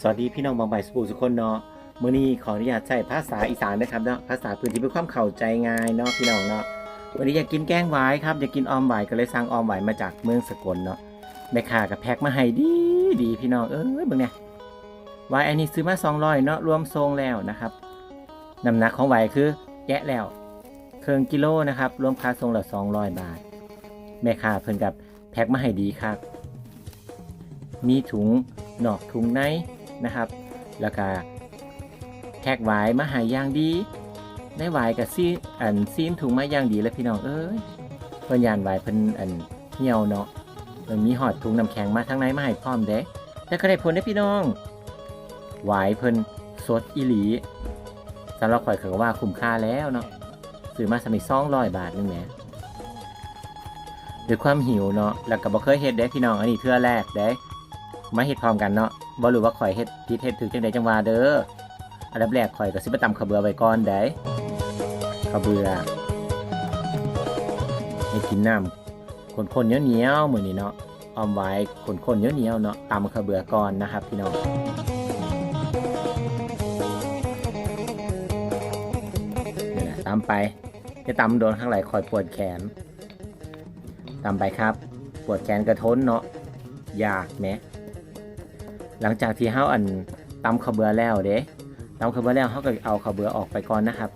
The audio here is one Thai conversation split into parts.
สวัสดีพี่น้องบางใบสปูสุกคนเนาะมื้อนี้ขออนุญาตใช้ภาษาอีสานนะครับเนาะภาษาพื้นที่เพื่อความเข้าใจง่ายเนาะพี่น้องเนาะวันนี้อยากกินแกงหวายครับอยากกินออมหวายก็เลยสั่งออมหวายมาจากเมืองสกลเนาะแม่ค้ากับแพ็คมาให้ดีดีพี่น้องเอ้ยเบิ่งเนี่ยหวายอันนี้ซื้อมา200เนาะรวมทรงแล้วนะครับน้ำหนักของหวายคือแกะแล้วเครื่องกิโลนะครับรวมค่าทรงละ200 บาท แม่ค้าเพิ่นกับแพ็คมาให้ดีครับมีถุงนอกถุงใน นะครับ แล้วก็แขกหวายมาหายอย่างดีในหวายกับซีอันซีนถุงมาอย่างดีแล้วพี่น้องเอ้ยเพิ่นยานหวายเพิ่นอันเหี่ยวเนาะเพิ่นมีหอดถุงน้ำแข็งมาทั้งในมาให้พร้อมเด้แต่ก็ได้ผลได้พี่น้องหวายเพิ่นสดอีหลีสำหรับข่อยเขาว่าคุ้มค่าแล้วเนาะซื้อมาสมิซองร้อยบาทนึงแหมด้วยความหิวเนาะแล้วก็บ่เคยเฮ็ดเด้พี่น้องอันนี้เทื่อแรกเด้มาเฮ็ดพร้อมกันเนาะ บ่รู้ว่าข่อยเฮ็ดผิดเฮ็ดถูกจังไดจังว่าเด้ออันดับแรกข่อยก็สิไปตำข้าวเบื่อไว้ก่อนได้ข้าวเบื่อให้กินน้ำข้นๆเหนียวๆมื้อนี้เนาะออมไว้ข้นๆเหนียวๆเนาะตำข้าวเบื่อก่อนนะครับพี่น้องนี่แหละตำไปจะตำโดนข้างไหลคอยปวดแขนตำไปครับ ปวดแขนกระทนเนาะยากไหม หลังจากที่เฮาอันตำข้าวเบือแล้วเด้ตำข้าวเบือแล้วเฮาก็เอาข้าวเบือออกไปก่อนนะครับ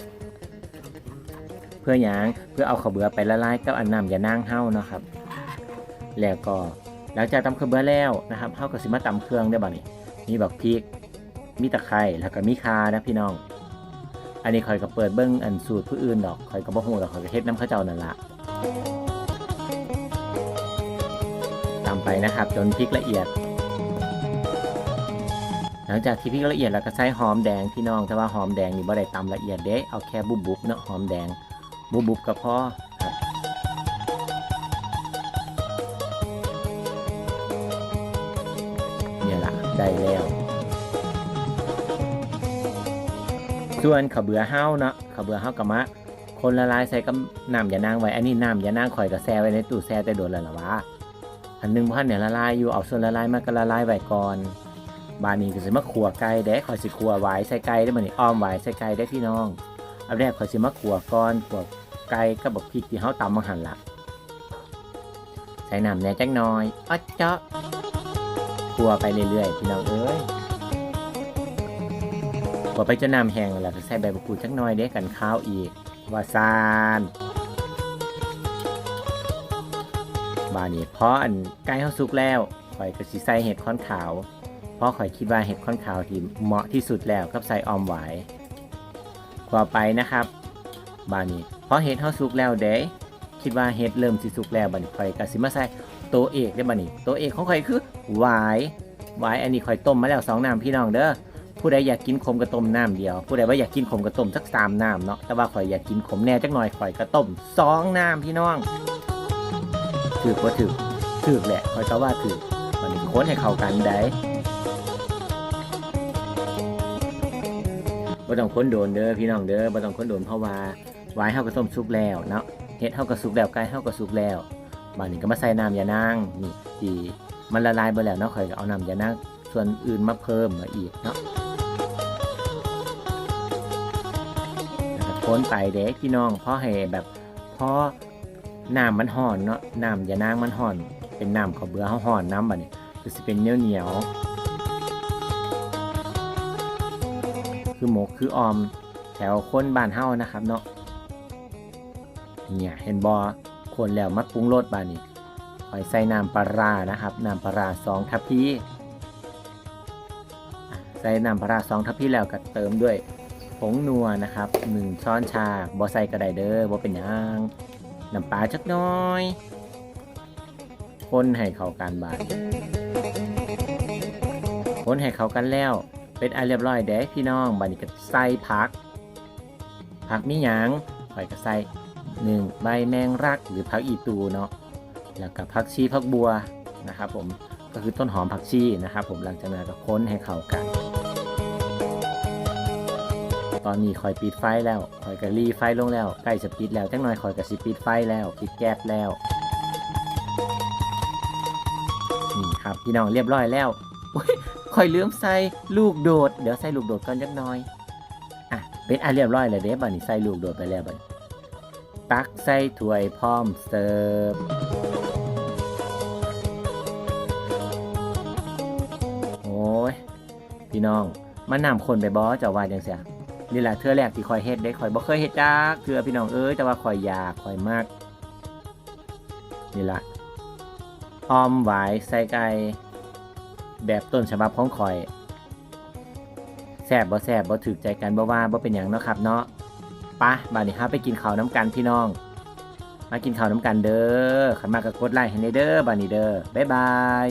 เพื่อหยังเพื่อเอาข้าวเบือไปละลายกับอันน้ำยานั่งเฮาเนาะครับ แล้วก็หลังจากตำข้าวเบือแล้วนะครับเฮาก็สิมาตำเครื่องได้บ่นี่มีบักพริก มีตะไคร้แล้วก็มีข่านะพี่น้อง อันนี้ข่อยก็เปิดเบิ่งอันสูตรผู้อื่นดอกข่อยก็บ่ฮู้ดอกข่อยก็เฮ็ดน้ำข้าวเจ้านั่นละตามไปนะครับ จนพริกละเอียด หลังจากที่พริกละเอียดแล้วก็ใส่หอมแดงพี่น้องแต่ว่าหอมแดงนี่บ่ได้ตำละเอียดเด้เอาแค่บุบบุบเนาะหอมแดง บุบบุบก็พอครับเนี่ยละได้แล้วส่วนข้าวเบือเฮ้าเนาะข้าวเบือเฮ้ากะมะ คนละลายใส่กับน้ำยานางไว้ อันนี้น้ำยานางข่อยก็แช่ไว้ในตู้แช่แต่โดนแล้วล่ะวะอันหนึงพันเนี่ยละลายอยู่เอาส่วนละลายมากละลายไว้ก่อน บานนี้ก็สิมาขัวไก่เด้ขอยสิขัวไว้ใส่ไก่ได้อมื้อนี้อ้อมไว้ใส่ไก่ได้พี่น้องอันแรกขอยสิมาขัวก่อนขัวไก่กับบักพริกที่เฮาตำมาหั่นละใส่น้ำแหน่จักน่อยอ๊อดเจาะขัวไปเรื่อยๆพี่น้องเอ้ยขัวไปจนน้ำแห้งแล้วก็ใส่ใบมะกรูดจักน่อยเด้กันข้าวอีกว่าซานบานี้เพราะอันใกล้เข้าสุกแล้วข่อยก็สิใส่เห็ดค้อนขาว เพราะข่อยคิดว่าเห็ดค้อนขาวที่เหมาะที่สุดแล้วกับใส่ออมหวายกว่าไปนะครับ บานี้เพราะเห็ดเขาสุกแล้วเด้คิดว่าเห็ดเริ่มสิสุกแล้วบานี้ข่อยก็สิมาใส่ตัวเอกได้บานี้ตัวเอกของข่อยคือหวายหวายอันนี้ข่อยต้มมาแล้วสองน้ำพี่น้องเด้อผู้ใดอยากกินขมก็ต้มน้ำเดียว ผู้ใดว่าอยากกินขมก็ต้มสักสามน้ำเนาะแต่ว่าข่อยอยากกินขมแน่จักหน่อยข่อยก็ต้มสองน้ำพี่น้องถือว่าถือถือแหละคอยก็ว่าถือมันนี้ค้นให้เข้ากันได้ บ่ต้องค้นโดนเด้อพี่น้องเด้อบ่ต้องค้นโดนเพราะว่าไว้เฮาก็ต้มสุกแล้วเนาะเฮ็ดเฮาก็สุกแล้วไก่เฮาก็สุกแล้วบานนี้ก็มาใส่น้ำยานางนี่ที่มันละลายไปแล้วเนาะค่อยก็เอาน้ำยานางส่วนอื่นมาเพิ่มมาอีกเนาะค้นไปเด้พี่น้องเพราะให้แบบเพอน้ำมันห่อนเนาะน้ำยานางมันห่อน เป็นน้ำข้าวเบื่อเขาห่อนน้ำบัดนี้คือสิเป็นเหนียวเหนียว คือหมกคือออมแถวคนบ้านเฮานะครับเนาะเนี่ยเห็นบอคนแล้วมักปรุงรสบาดนี้คอยใส่น้ำปลารานะครับน้ำปลาราสองทัพพีอ่ใส่น้ำปลาราสองทัพพีแล้วก็เติมด้วยผงนัวนะครับหนึ่งช้อนชาบอใส่กระไดเด้อบอเป็นยังน้ำปลาจักน้อยคนให้เข้ากันบาดคนให้เข้ากันแล้ว เป็นอันเรียบร้อยเด้พี่น้องบาดนี้ก็ใส่ผัก ผักมีหยังข่อยก็ใส่หนึ่งใบแมงรักหรือผักอีตูเนาะแล้วก็ผักชีผักบัวนะครับผมก็คือต้นหอมผักชีนะครับผมหลังจากนั้นก็ค้นให้เข้ากัน ตอนนี้คอยปิดไฟแล้วคอยก็รีไฟลงแล้วใกล้จะปิดแล้วจังหน่อยคอยก็สิปิดไฟแล้วปิดแก๊สแล้วนี่ครับพี่น้องเรียบร้อยแล้ว โอ้ยค่อยลืมใส่ลูกโดด เดี๋ยวใส่ลูกโดดก่อนจักหน่อย อะ เป็นอันเรียบร้อยแล้วเด้บัดนี้ใส่ลูกโดดไปแล้วบัดนี้ตักใส่ถ้วยพร้อมเสิร์ฟโอ้ย พี่น้องมันนำคนไปบอเจ้าว่าจังเสียนี่แหละเทื่อแรกที่คอยเฮ็ดได้คอยบ่เคยเฮ็ดจักเทื่อพี่น้องเอ้ยแต่ว่าคอยอยากคอยมากนี่ละออมหวายใส่ไก่ แบบต้นฉบับของคอยแซบบ่แซบบ่ถือใจกันบ่ว่าบ่เป็นอย่างเนาะครับเนาะปะบัดนี้ฮาไปกินข้าวน้ำกันพี่น้อง มากินข้าวน้ำกันเด้อขันมากก็กดไลค์ให้ในเด้อบัดนี้เด้อบ๊ายบาย